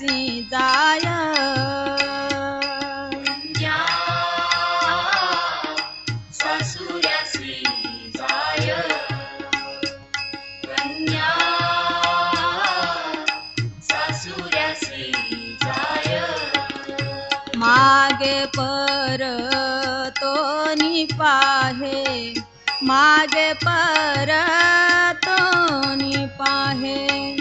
तसी जाय सासुरासी जाय कन्या सासुरासी मागे पर तो पाहे मागे पर तो पाहे।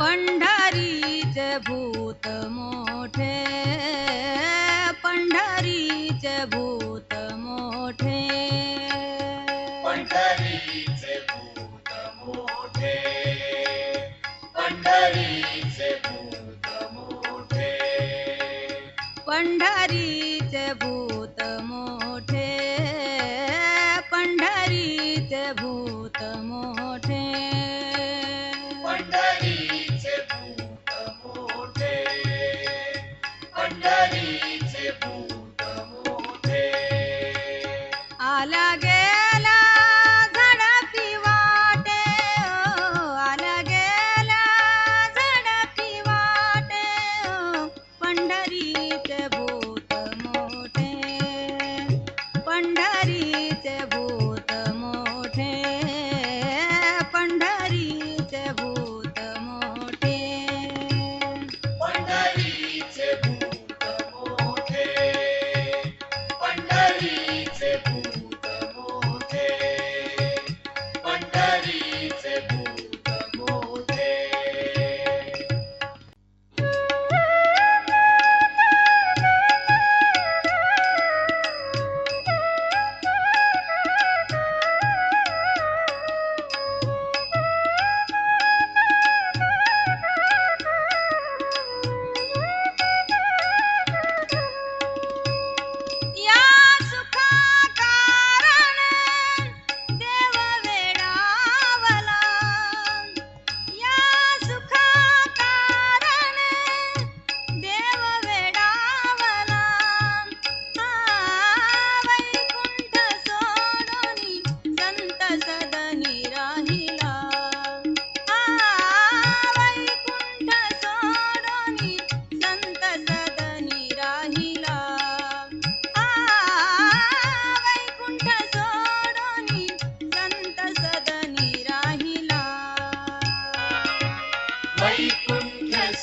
पंढरीच भूत मोठे पंढरीच भूत मोठे. पंढरीचे भूत मोठे पंढरीचे भूत मोठे. पंढरी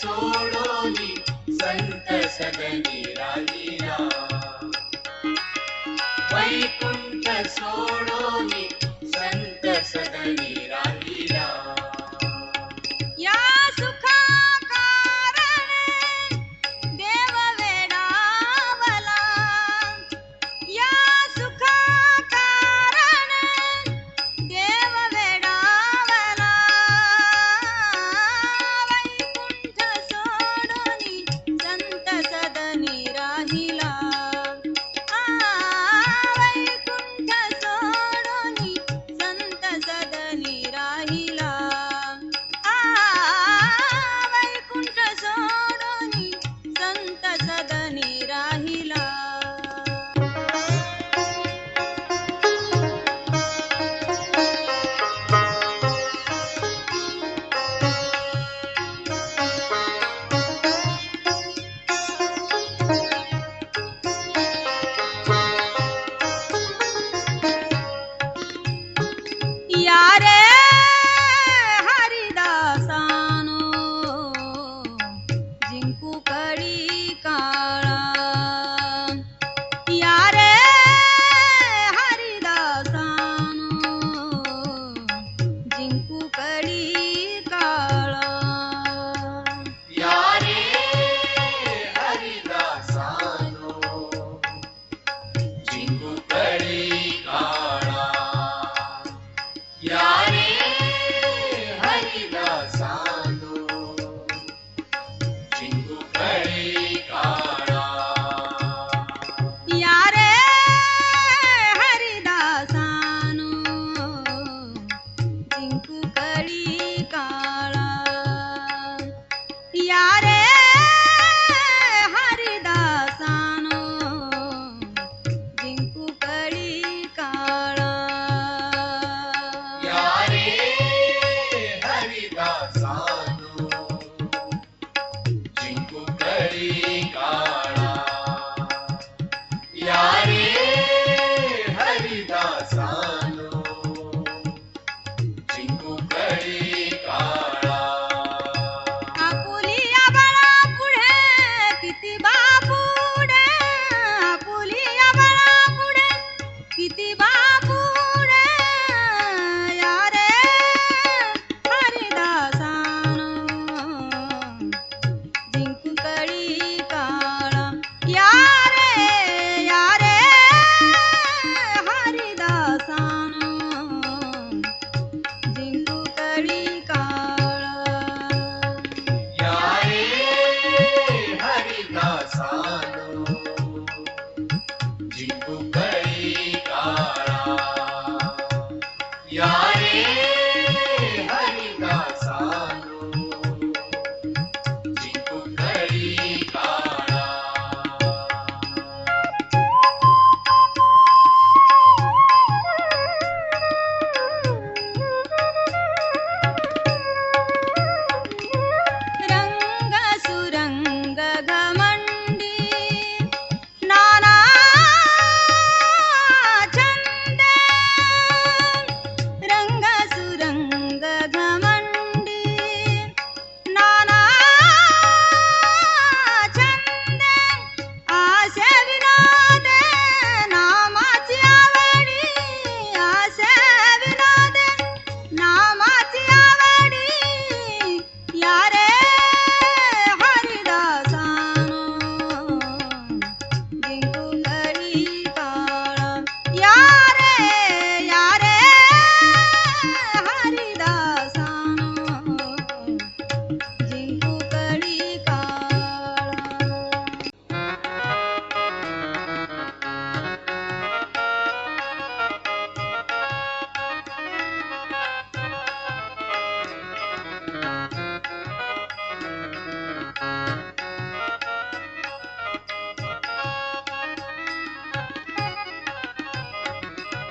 सोड़ोनी संत सदनी राहिला वैकुंठ सोड़ोनी संत सदनी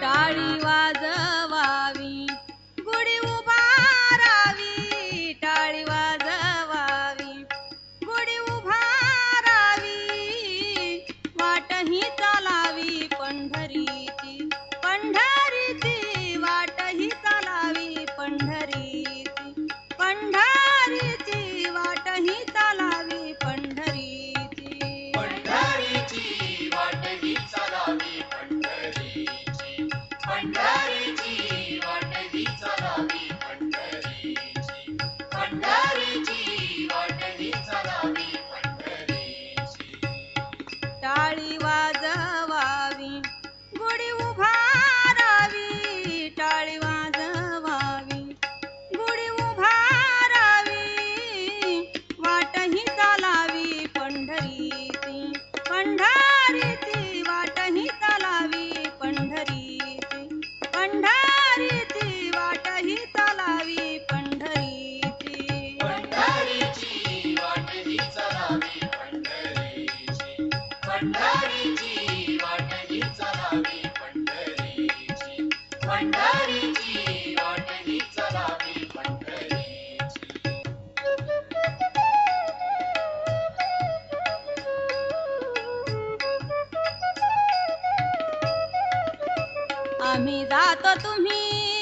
टाळी वाजवावी आम्ही तुम्ही.